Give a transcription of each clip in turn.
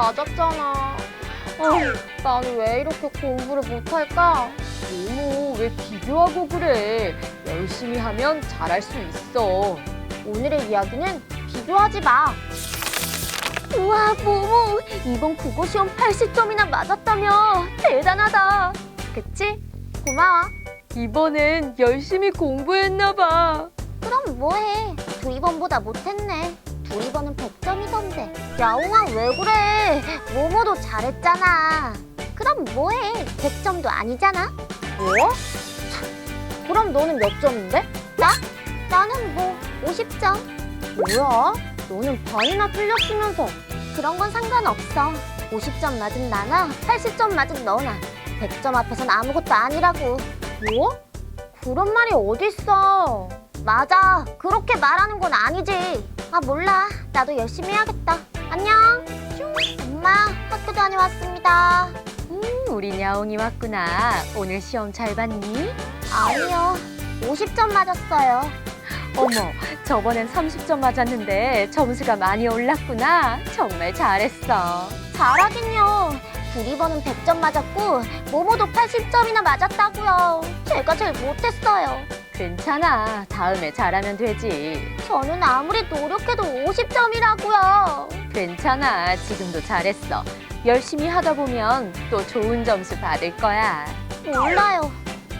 맞았잖아. 어, 나는 왜 이렇게 공부를 못할까? 모모 왜 비교하고 그래? 열심히 하면 잘할 수 있어. 오늘의 이야기는 비교하지 마. 우와, 모모. 이번 국어 시험 80점이나 맞았다며. 대단하다. 그치? 고마워. 이번엔 열심히 공부했나 봐. 그럼 뭐해? 두리번보다 못했네. 두리번은 100점이던데. 야옹아, 왜 그래? 모모도 잘했잖아. 그럼 뭐해? 100점도 아니잖아. 뭐? 그럼 너는 몇 점인데? 나? 나는 뭐 50점. 뭐야? 너는 반이나 틀렸으면서. 그런 건 상관없어. 50점 맞은 나나 80점 맞은 너나 100점 앞에선 아무것도 아니라고. 뭐? 그런 말이 어딨어. 맞아. 그렇게 말하는 건 아니지. 아, 몰라. 나도 열심히 해야겠다. 안녕. 슝. 엄마, 학교 다녀왔습니다. 음, 우리 야옹이 왔구나. 오늘 시험 잘 봤니? 아니요. 50점 맞았어요. 어머, 저번엔 30점 맞았는데 점수가 많이 올랐구나. 정말 잘했어. 잘하긴요. 두리번은 100점 맞았고, 모모도 80점이나 맞았다고요. 제가 제일 못했어요. 괜찮아. 다음에 잘하면 되지. 저는 아무리 노력해도 50점이라고요. 괜찮아. 지금도 잘했어. 열심히 하다 보면 또 좋은 점수 받을 거야. 몰라요.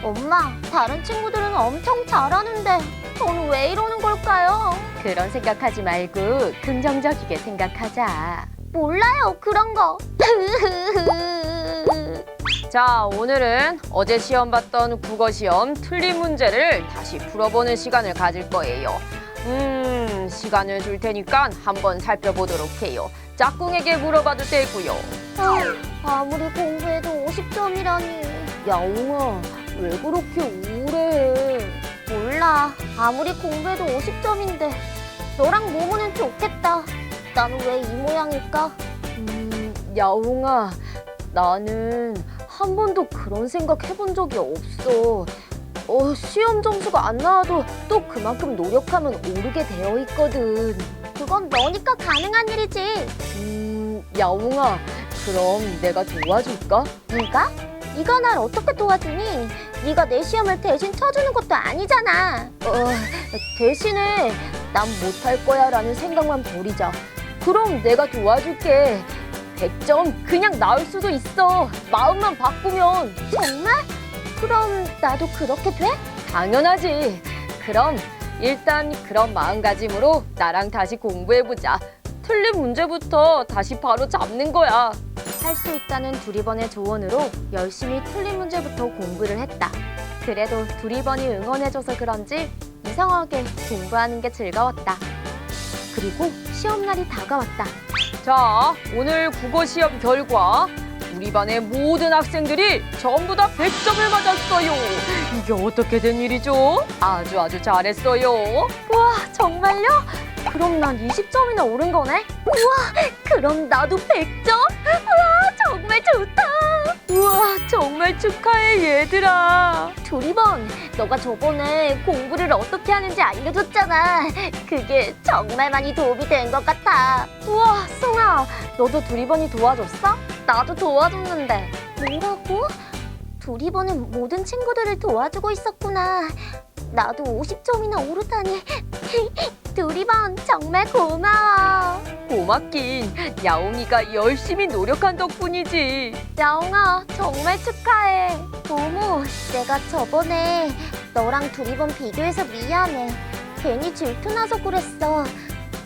엄마, 다른 친구들은 엄청 잘하는데 저는 왜 이러는 걸까요? 그런 생각하지 말고 긍정적이게 생각하자. 몰라요, 그런 거. 자, 오늘은 어제 시험 봤던 국어 시험 틀린 문제를 다시 풀어보는 시간을 가질 거예요. 음, 시간을 줄 테니까 한번 살펴보도록 해요. 짝꿍에게 물어봐도 되고요. 아, 아무리 공부해도 50점이라니. 야 옹아, 왜 그렇게 우울해? 몰라. 아무리 공부해도 50점인데 너랑 모모는 좋겠다. 나는 왜 이 모양일까? 음, 야 옹아, 나는 한 번도 그런 생각 해본 적이 없어. 어, 시험 점수가 안 나와도 또 그만큼 노력하면 오르게 되어 있거든. 그건 너니까 가능한 일이지. 음, 야옹아, 그럼 내가 도와줄까? 네가? 네가 날 어떻게 도와주니? 네가 내 시험을 대신 쳐주는 것도 아니잖아. 어, 대신에 난 못할 거야 라는 생각만 버리자. 그럼 내가 도와줄게. 100점 그냥 나올 수도 있어. 마음만 바꾸면. 정말? 그럼 나도 그렇게 돼? 당연하지. 그럼 일단 그런 마음가짐으로 나랑 다시 공부해보자. 틀린 문제부터 다시 바로 잡는 거야. 할 수 있다는 두리번의 조언으로 열심히 틀린 문제부터 공부를 했다. 그래도 두리번이 응원해줘서 그런지 이상하게 공부하는 게 즐거웠다. 그리고 시험날이 다가왔다. 자, 오늘 국어 시험 결과 우리 반의 모든 학생들이 전부 다 100점을 맞았어요. 이게 어떻게 된 일이죠? 아주 아주 잘했어요. 와, 정말요? 그럼 난 20점이나 오른 거네? 우와, 그럼 나도 100점? 우와, 정말 좋다. 우와, 정말 축하해, 얘들아. 두리번, 너가 저번에 공부를 어떻게 하는지 알려줬잖아. 그게 정말 많이 도움이 된 것 같아. 우와, 승아, 너도 두리번이 도와줬어? 나도 도와줬는데. 뭐라고? 두리번은 모든 친구들을 도와주고 있었구나. 나도 50점이나 오르다니. 두리번, 정말 고마워. 고맙긴. 야옹이가 열심히 노력한 덕분이지. 야옹아, 정말 축하해. 모모, 내가 저번에 너랑 두리번 비교해서 미안해. 괜히 질투나서 그랬어.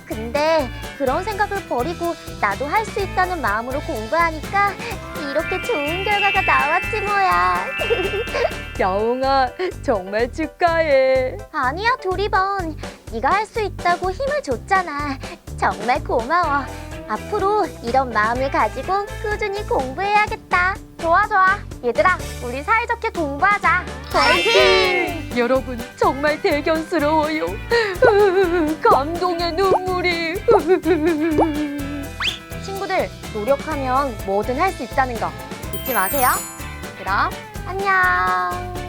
근데 그런 생각을 버리고 나도 할 수 있다는 마음으로 공부하니까 이렇게 좋은 결과가 나왔지 뭐야. 야옹아, 정말 축하해. 아니야, 두리번. 네가 할 수 있다고 힘을 줬잖아. 정말 고마워. 앞으로 이런 마음을 가지고 꾸준히 공부해야겠다. 좋아, 좋아. 얘들아, 우리 사이좋게 공부하자. 화이팅! 여러분, 정말 대견스러워요. 감동의 눈물이. 친구들, 노력하면 뭐든 할 수 있다는 거 잊지 마세요. 그럼 안녕.